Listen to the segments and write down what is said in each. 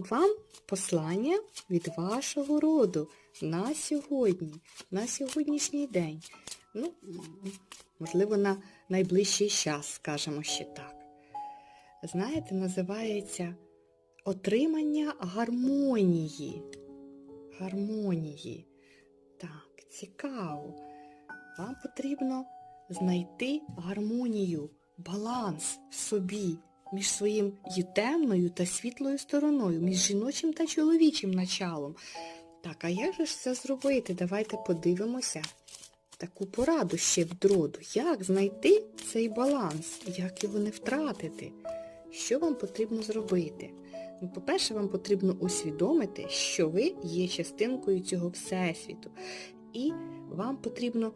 Вам послання від вашого роду на сьогодні, на сьогоднішній день. Ну, можливо, на найближчий час, скажемо ще так. Знаєте, називається отримання гармонії. Гармонії. Так, цікаво. Вам потрібно знайти гармонію, баланс в собі між своїм і темною та світлою стороною, між жіночим та чоловічим началом. Так, а як же ж це зробити? Давайте подивимося таку пораду ще від роду. Як знайти цей баланс? Як його не втратити? Що вам потрібно зробити? Ну, По-перше, вам потрібно усвідомити, що ви є частинкою цього Всесвіту. І вам потрібно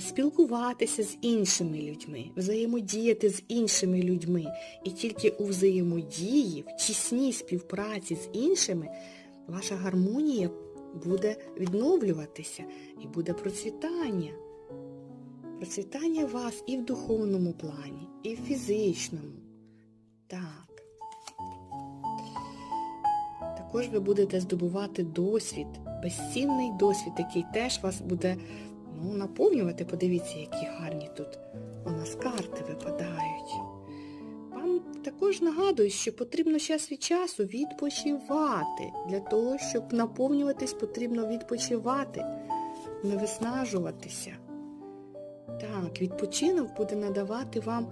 спілкуватися з іншими людьми, взаємодіяти з іншими людьми. І тільки у взаємодії, в тісній співпраці з іншими, ваша гармонія буде відновлюватися і буде процвітання. Процвітання вас і в духовному плані, і в фізичному. Так. Також ви будете здобувати досвід, безцінний досвід, який теж вас буде ну, наповнювати. Подивіться, які гарні тут у нас карти випадають. Вам також нагадую, що потрібно час від часу відпочивати. Для того, щоб наповнюватись, потрібно відпочивати, не виснажуватися. Так, відпочинок буде надавати вам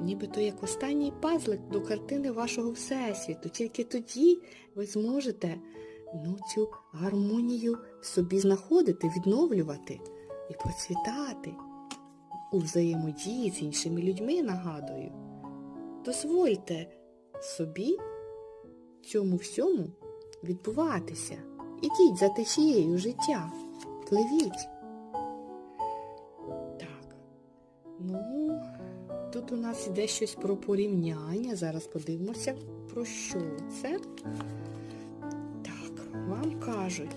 нібито як останній пазлик до картини вашого Всесвіту. Тільки тоді ви зможете ну, цю гармонію собі знаходити, відновлювати і процвітати у взаємодії з іншими людьми, нагадую. Дозвольте собі цьому всьому відбуватися. Ідіть за течією життя. Пливіть. Так. Ну, тут у нас йде щось про порівняння. Зараз подивимося, про що це. Так, вам кажуть,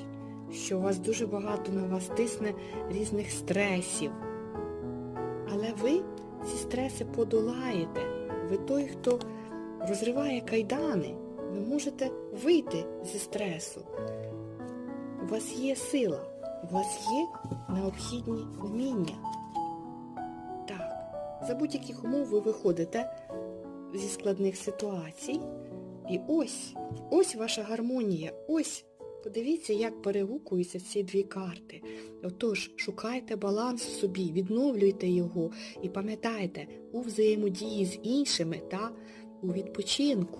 що у вас дуже багато на вас тисне різних стресів. Але ви ці стреси подолаєте. Ви той, хто розриває кайдани. Ви можете вийти зі стресу. У вас є сила, у вас є необхідні вміння. Так, за будь-яких умов ви виходите зі складних ситуацій. І ось, ось ваша гармонія, ось. Подивіться, як перегукуються ці дві карти. Отож, шукайте баланс в собі, відновлюйте його і пам'ятайте у взаємодії з іншими та у відпочинку.